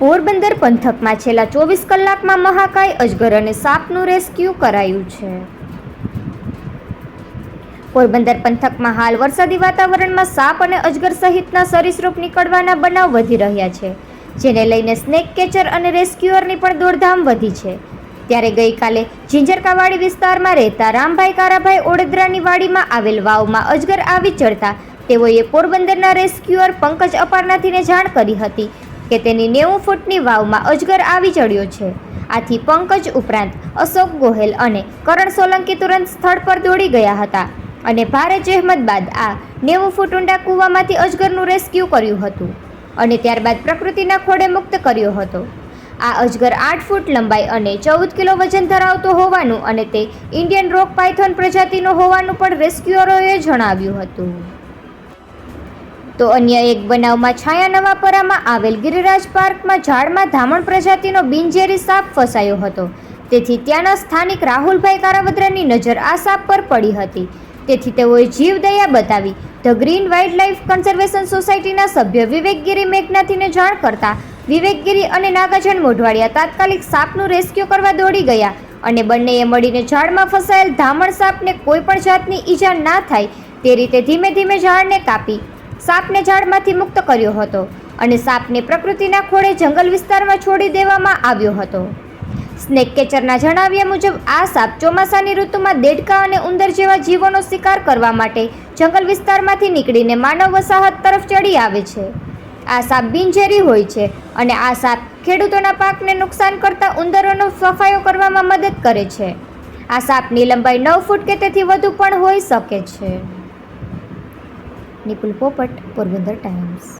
પોરબંદર પંથકમાં છેલ્લા ચોવીસ કલાકમાં મહાકાય, અજગર અને સાપનું રેસ્ક્યુ કરાયું છે. પોરબંદર પંથકમાં હાલ વરસાદી વાતાવરણમાં સાપ અને અજગર સહિતના સરીસૃપ નીકળવાના બનાવ વધી રહ્યા છે, જેને લઈને સ્નેક કેચર અને રેસ્ક્યુઅરની પણ દોડધામ વધી છે. ત્યારે ગઈકાલે ઝીંઝરકાવાડી વિસ્તારમાં રહેતા રામભાઈ કારાભાઈ ઓડેદરાની વાડીમાં આવેલ વાવમાં અજગર આવી ચડતા તેઓએ પોરબંદરના રેસ્ક્યુઅર પંકજ અપારનાથીને જાણ કરી હતી કે તેની નેવું ફૂટની વાવમાં અજગર આવી ચડ્યો છે. આથી પંકજ ઉપરાંત અશોક ગોહેલ અને કરણ સોલંકી તુરંત સ્થળ પર દોડી ગયા હતા અને ભારે જહેમત બાદ આ નેવું ફૂટ ઊંડા કૂવામાંથી અજગરનું રેસ્ક્યુ કર્યું હતું અને ત્યારબાદ પ્રકૃતિના ખોળે મુક્ત કર્યો હતો. આ અજગર આઠ ફૂટ લંબાઈ અને ચૌદ કિલો વજન ધરાવતો હોવાનું અને તે ઇન્ડિયન રોક પાયથોન પ્રજાતિનો હોવાનું પણ રેસ્ક્યુઅરોએ જણાવ્યું હતું. તો અન્ય એક બનાવમાં છાયા નવાપરામાં આવેલ ગિરિરાજ પાર્કમાં ઝાડમાં ધામણ પ્રજાતિનો બિનઝેરી સાપ ફસાયો હતો. તેથી ત્યાંના સ્થાનિક રાહુલભાઈ કારાવદ્રાની નજર આ સાપ પર પડી હતી. તેથી તેઓએ જીવદયા બતાવી, the green wild life conservation સોસાયટીના સભ્ય વિવેકગીરી મેઘનાથીને જાણ કરતા વિવેકગીરી અને નાગાજન મોઢવાડિયા તાત્કાલિક સાપનું રેસ્ક્યુ કરવા દોડી ગયા અને બંનેએ મળીને ઝાડમાં ફસાયેલ ધામણ સાપને કોઈ પણ જાતની ઈજા ના થાય તે રીતે ધીમે ધીમે ઝાડને કાપી સાપને ઝાડમાંથી મુક્ત કર્યો હતો અને સાપને પ્રકૃતિના ખોળે જંગલ વિસ્તારમાં છોડી દેવામાં આવ્યો હતો. સ્નેક કેચરના જણાવ્યા મુજબ, આ સાપ ચોમાસાની ઋતુમાં દેડકા અને ઉંદર જેવા જીવોનો શિકાર કરવા માટે જંગલ વિસ્તારમાંથી નીકળીને માનવ વસાહત તરફ ચડી આવે છે. આ સાપ બિનઝેરી હોય છે અને આ સાપ ખેડૂતોના પાકને નુકસાન કરતા ઉંદરોનો સફાયો કરવામાં મદદ કરે છે. આ સાપની લંબાઈ નવ ફૂટ કે તેથી વધુ પણ હોઈ શકે છે. निपुल पोपट पोरबंदर टाइम्स